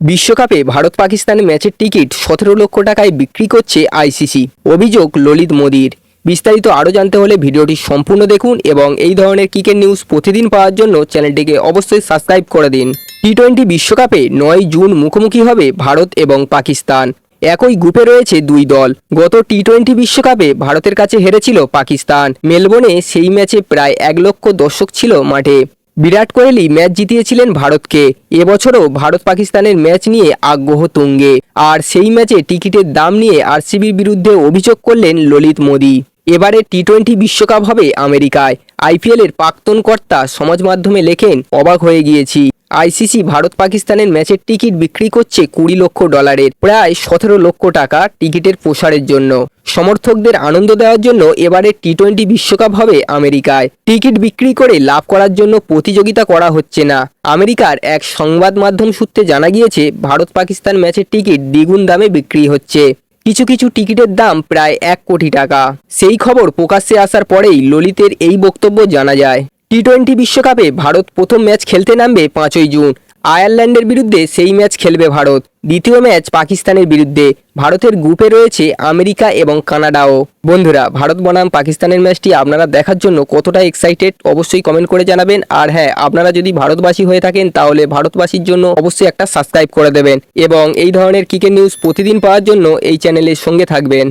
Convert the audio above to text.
বিশ্বকাপে ভারত পাকিস্তান ম্যাচের টিকিট সতেরো লক্ষ টাকায় বিক্রি করছে আইসিসি। অভিযোগ, ললিত মোদির। বিস্তারিত আরও জানতে হলে ভিডিওটি সম্পূর্ণ দেখুন এবং এই ধরনের ক্রিকেট নিউজ প্রতিদিন পাওয়ার জন্য চ্যানেলটিকে অবশ্যই সাবস্ক্রাইব করে দিন। টি টোয়েন্টি বিশ্বকাপে নয় জুন মুখোমুখি হবে ভারত এবং পাকিস্তান। একই গ্রুপে রয়েছে দুই দল। গত টি টোয়েন্টি বিশ্বকাপে ভারতের কাছে হেরেছিল পাকিস্তান। মেলবোর্নে সেই ম্যাচে প্রায় এক লক্ষ দর্শক ছিল মাঠে। বিরাট কোহলি ম্যাচ জিতিয়েছিলেন ভারতকে। এবছরও ভারত পাকিস্তানের ম্যাচ নিয়ে আগ্রহ তুঙ্গে। আর সেই ম্যাচে টিকিটের দাম নিয়ে আরসিবির বিরুদ্ধে অভিযোগ করলেন ললিত মোদী। এবারে টি টোয়েন্টি বিশ্বকাপ হবে আমেরিকায়। আইপিএলের প্রাক্তন কর্তা সমাজ মাধ্যমে লেখেন, অবাক হয়ে গিয়েছি। আইসিসি ভারত পাকিস্তানের ম্যাচের টিকিট বিক্রি করছে কুড়ি লক্ষ ডলারের, প্রায় সতেরো লক্ষ টাকা টিকিটের প্রসারের জন্য। সমর্থকদের আনন্দ দেওয়ার জন্য এবারে টি টোয়েন্টি বিশ্বকাপ হবে আমেরিকায়। টিকিট বিক্রি করে লাভ করার জন্য প্রতিযোগিতা করা হচ্ছে না। আমেরিকার এক সংবাদ মাধ্যম সূত্রে জানা গিয়েছে, ভারত পাকিস্তান ম্যাচের টিকিট দ্বিগুণ দামে বিক্রি হচ্ছে। কিছু কিছু টিকিটের দাম প্রায় এক কোটি টাকা। সেই খবর প্রকাশ্যে আসার পরেই ললিতের এই বক্তব্য জানা যায়। টি টোয়েন্টি বিশ্বকাপে ভারত প্রথম ম্যাচ খেলতে নামবে পাঁচই জুন। আয়ারল্যান্ডের বিরুদ্ধে সেই ম্যাচ খেলবে ভারত। দ্বিতীয় ম্যাচ পাকিস্তানের বিরুদ্ধে। ভারতের গ্রুপে রয়েছে আমেরিকা এবং কানাডাও। বন্ধুরা, ভারত বনাম পাকিস্তানের ম্যাচটি আপনারা দেখার জন্য কতটা এক্সাইটেড অবশ্যই কমেন্ট করে জানাবেন। আর হ্যাঁ আপনারা যদি ভারতবাসী হয়ে থাকেন, তাহলে ভারতবাসীর জন্য অবশ্যই একটা সাবস্ক্রাইব করে দেবেন। এবং এই ধরনের ক্রিকেট নিউজ প্রতিদিন পাওয়ার জন্য এই চ্যানেলের সঙ্গে থাকবেন।